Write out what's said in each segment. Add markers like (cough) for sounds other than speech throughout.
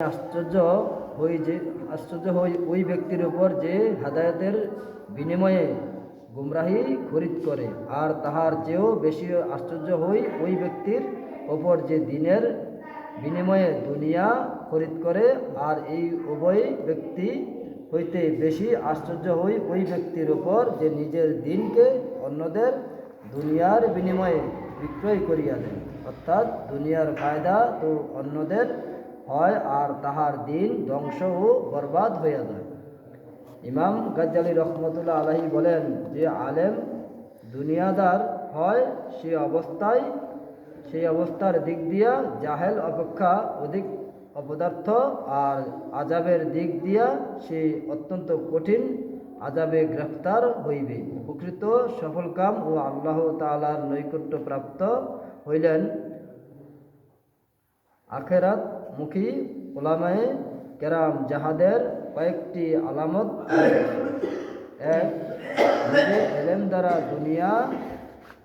আশ্চর্য হই যে, আশ্চর্য হই ওই ব্যক্তির উপর যে হেদায়েতের বিনিময়ে গুমরাহি খরিদ করে, আর তাহার চেয়েও বেশি আশ্চর্য হই ওই ব্যক্তির ওপর যে দিনের বিনিময়ে দুনিয়া খরিদ করে, আর এই উভয় ব্যক্তি হইতে বেশি আশ্চর্য হই ওই ব্যক্তির ওপর যে নিজের দিনকে অন্যদের দুনিয়ার বিনিময়ে বিক্রয় করিয়া দেয়। অর্থাৎ দুনিয়ার ফায়দা তো অন্যদের হয় আর তাহার দিন ধ্বংস ও বরবাদ হইয়া যায়। ইমাম গাজ্জালি রহমতুল্লাহ আলাহি বলেন যে আলেম দুনিয়াদার হয় সে অবস্থায়, সেই অবস্থার দিক দিয়া জাহেল অপেক্ষা অধিক অপদার্থ আর আজাবের দিক দিয়া সে অত্যন্ত কঠিন আজাবে গ্রেফতার হইবে। উপকৃত সফলকাম ও আল্লাহ তালার নৈকট্য প্রাপ্ত হইলেন আখেরাত মুখী ওলামায়ে কেরাম যাহাদের কয়েকটি আলামত এক এলেম দ্বারা দুনিয়া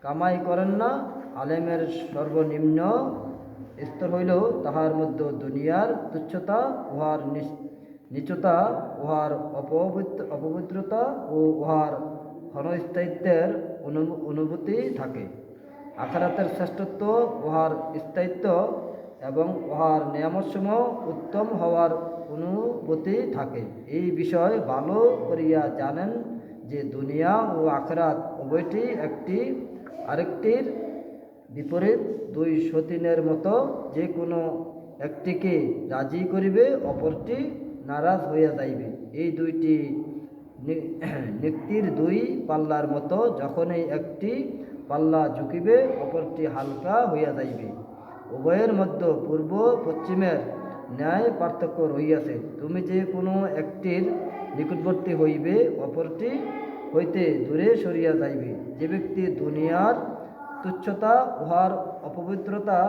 কামাই করেন না, আলেমের সর্বনিম্ন স্তর হইল তাহার মধ্যে দুনিয়ার তুচ্ছতা, উহার নিচতা, উহার অপবিত্র, অপবিত্রতা ও উহার ক্ষণস্থায়িত্বের অনু- অনুভূতি থাকে। আখারাতের শ্রেষ্ঠত্ব, উহার স্থায়িত্ব এবং উহার নিয়ামতসমূহ উত্তম হওয়ার অনুভূতি থাকে। এই বিষয় ভালো করিয়া জানেন যে দুনিয়া ও আখরাত উভয়টি একটি, আরেকটির বিপরীত। দুই সতীনের মতো যে কোনো একটিকে রাজি করিবে, অপরটি নারাজ হইয়া যাইবে। এই দুইটি (clears throat) নিক্তির দুই পাল্লার মতো যখনই একটি পাল্লা ঝুঁকিবে, অপরটি হালকা হইয়া যাইবে। উভয়ের মধ্যে পূর্ব, পশ্চিমের ন্যায় পার্থক্য রহিয়াছে। তুমি যে কোনো একটির নিকটবর্তী হইবে, অপরটি হইতে দূরে সরিয়া যাইবে। যে ব্যক্তি দুনিয়ার তুচ্ছতা, উহার অপবিত্রতা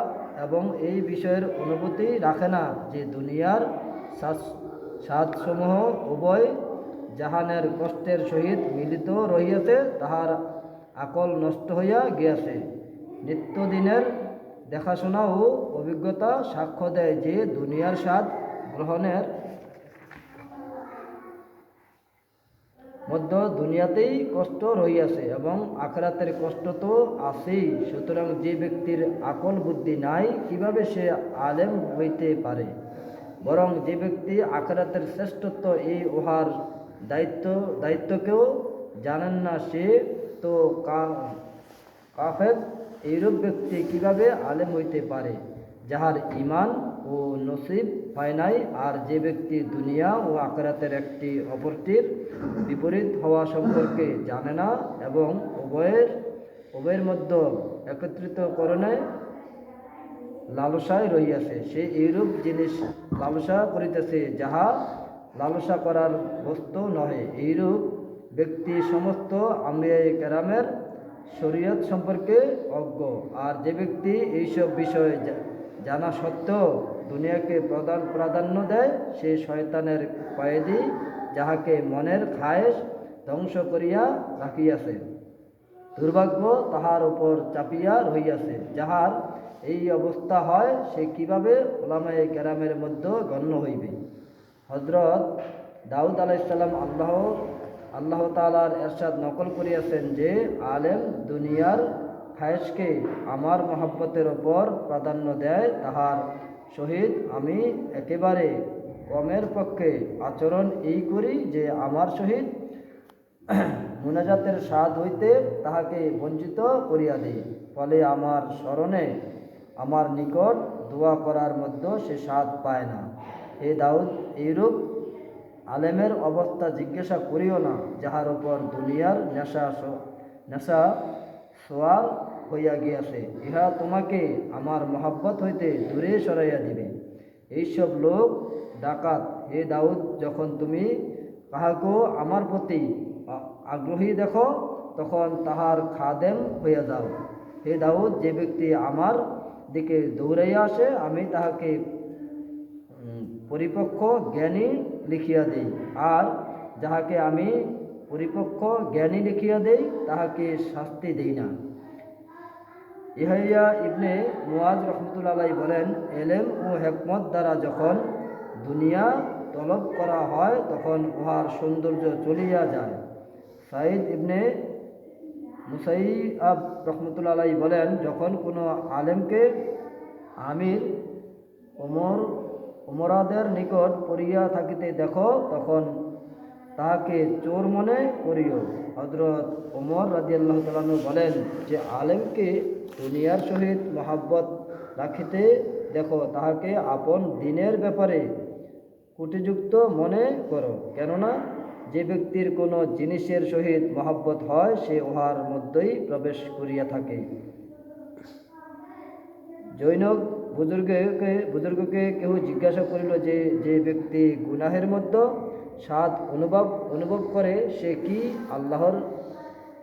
এবং এই বিষয়ের অনুভূতি রাখে না, যে দুনিয়ার স্বাদসমূহ উভয় জাহানের কষ্টের সহিত মিলিত রহিয়াছে, তাহার আকল নষ্ট হইয়া গিয়াছে। নিত্যদিনের দেখাশোনা ও অভিজ্ঞতা সাক্ষ্য দেয় যে দুনিয়ার স্বাদ গ্রহণের মধ্য দুনিয়াতেই কষ্ট রহিয়াছে এবং আখরাতের কষ্ট তো আছেই। সুতরাং যে ব্যক্তির আকল বুদ্ধি নাই, কীভাবে সে আলেম হইতে পারে? বরং যে ব্যক্তি আখরাতের শ্রেষ্ঠত্ব এই উহার দায়িত্ব, দায়িত্বকেও জানেন না সে তো কা- কাফের এইরূপ ব্যক্তি কীভাবে আলেম হইতে পারে, যাহার ইমান ও নসিব হয় নাই, আর যে ব্যক্তি দুনিয়া ও আখরাতের একটি অপরটির বিপরীত হওয়া সম্পর্কে জানে না এবং উভয়ের উভয়ের মধ্যে একত্রিতকরণে লালসায় রহিয়াছে। সে এইরূপ জিনিস লালসা করিতেছে যাহা লালসা করার বস্তু নহে। এইরূপ ব্যক্তি সমস্ত আম্বিয়া কেরামের শরীয়ত সম্পর্কে অজ্ঞ। আর যে ব্যক্তি এইসব বিষয়ে জানা সত্ত্বেও দুনিয়াকে প্রদান, প্রাধান্য দেয়, সে শয়তানের কয়েদি, যাহাকে মনের খায়েশ ধ্বংস করিয়া রাখিয়াছে। দুর্ভাগ্য তাহার উপর চাপিয়া রহিয়াছে। যাহার এই অবস্থা হয়, সে কীভাবে ওলামায়ে কেরামের মধ্যে গণ্য হইবে? হজরত দাউদ আলাইসাল্লাম আল্লাহ আল্লাহ তালার এরশাদ নকল করিয়াছেন যে আলেম দুনিয়ার খায়েশকে আমার মহাব্বতের ওপর প্রাধান্য দেয়, তাহার সহিত আমি একেবারে কমের পক্ষে আচরণ এই করি যে আমার সহিত মুনাজাতের স্বাদ হইতে তাহাকে বঞ্চিত করিয়া দিই। ফলে আমার স্মরণে আমার নিকট দোয়া করার মধ্যে সে স্বাদ পায় না। হে দাউদ, এইরূপ আলেমের অবস্থা জিজ্ঞাসা করিও না যাহার উপর দুনিয়ার নেশা নেশা সোয়ার হইয়া গিয়াছে ইহা তোমাকে আমার মহাব্বত হইতে দূরে সরাইয়া দিবে। এইসব লোক ডাকাত হে দাউদ যখন তুমি কাহাকেও আমার প্রতি আগ্রহী দেখো তখন তাহার খাদেম হইয়া যাও। হে দাউদ যে ব্যক্তি আমার দিকে দৌড়াইয়া আসে আমি তাহাকে উম, পরিপক্ষ জ্ঞানী লিখিয়া দেই। আর যাহাকে আমি পরিপক্ক জ্ঞানী লিখিয়া দেই, তাহাকে শাস্তি দেই না। ইহাইয়া ইবনে মুয়াজ রহমতুল্লাহ বলেন, এলেম ও হেকমত দ্বারা যখন দুনিয়া তলব করা হয়, তখন উহার সৌন্দর্য চলিয়া যায়। সাইদ ইবনে মুসাইয়াব রহমতুল্লাহ বলেন, যখন কোনো আলেমকে আমির, ওমর ওমরাদের নিকট পড়িয়া থাকিতে দেখো তখন তাহাকে চোর মনে করিও। হজরত ওমর রাজিয়াল্লাহ তালু বলেন যে, আলেমকে দুনিয়ার সহিত মহাব্বত রাখিতে দেখো, তাহাকে আপন দিনের ব্যাপারে কুটিযুক্ত মনে করো। কেননা যে ব্যক্তির কোনো জিনিসের সহিত মহাব্বত হয়, সে উহার মধ্যেই প্রবেশ করিয়া থাকে। জৈনক বুজুর্গকে বুজুর্গকে কেউ জিজ্ঞাসা করিল যে যে ব্যক্তি গুনাহের মধ্যে স্বাদ অনুভব অনুভব করে, সে কি আল্লাহর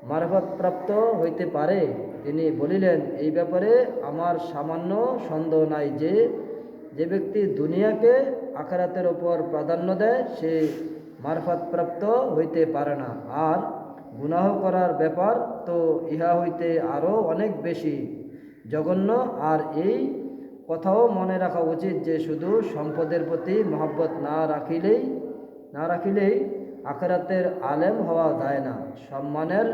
মারফতপ্রাপ্ত হইতে পারে? তিনি বলিলেন, এই ব্যাপারে আমার সামান্য সন্দেহ নাই যে যে ব্যক্তি দুনিয়াকে আখারাতের ওপর প্রাধান্য দেয়, সে মারফতপ্রাপ্ত হইতে পারে না। আর গুনাহ করার ব্যাপার তো ইহা হইতে আরও অনেক বেশি জঘন্য। আর এই কথাও মনে রাখা উচিত যে শুধু সম্পদের প্রতি মহব্বত না রাখিলেই না রাখিলেই আখেরাতের আলেম হওয়া যায় না। সম্মানের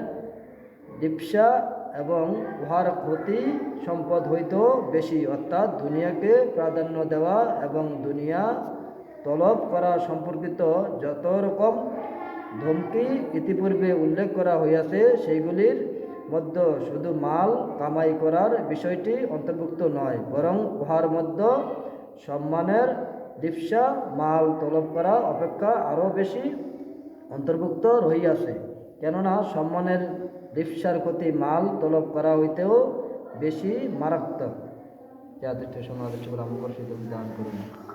দীপসা এবং উহার ক্ষতি সম্পদ হইতেও বেশি, অর্থাৎ দুনিয়াকে প্রাধান্য দেওয়া এবং দুনিয়া তলব করা সম্পর্কিত যত রকম ধমকি ইতিপূর্বে উল্লেখ করা হইয়াছে, সেইগুলির মধ্যে শুধু মাল কামাই করার বিষয়টি অন্তর্ভুক্ত নয়, বরং উহার মধ্যে সম্মানের দীপসা মাল তলব করা অপেক্ষা আরও বেশি অন্তর্ভুক্ত রহিয়াছে। কেননা সম্মানের দীপসার ক্ষতি মাল তলব করা হইতেও বেশি মারাত্মক। যাদের সমালোচনা দান করুন।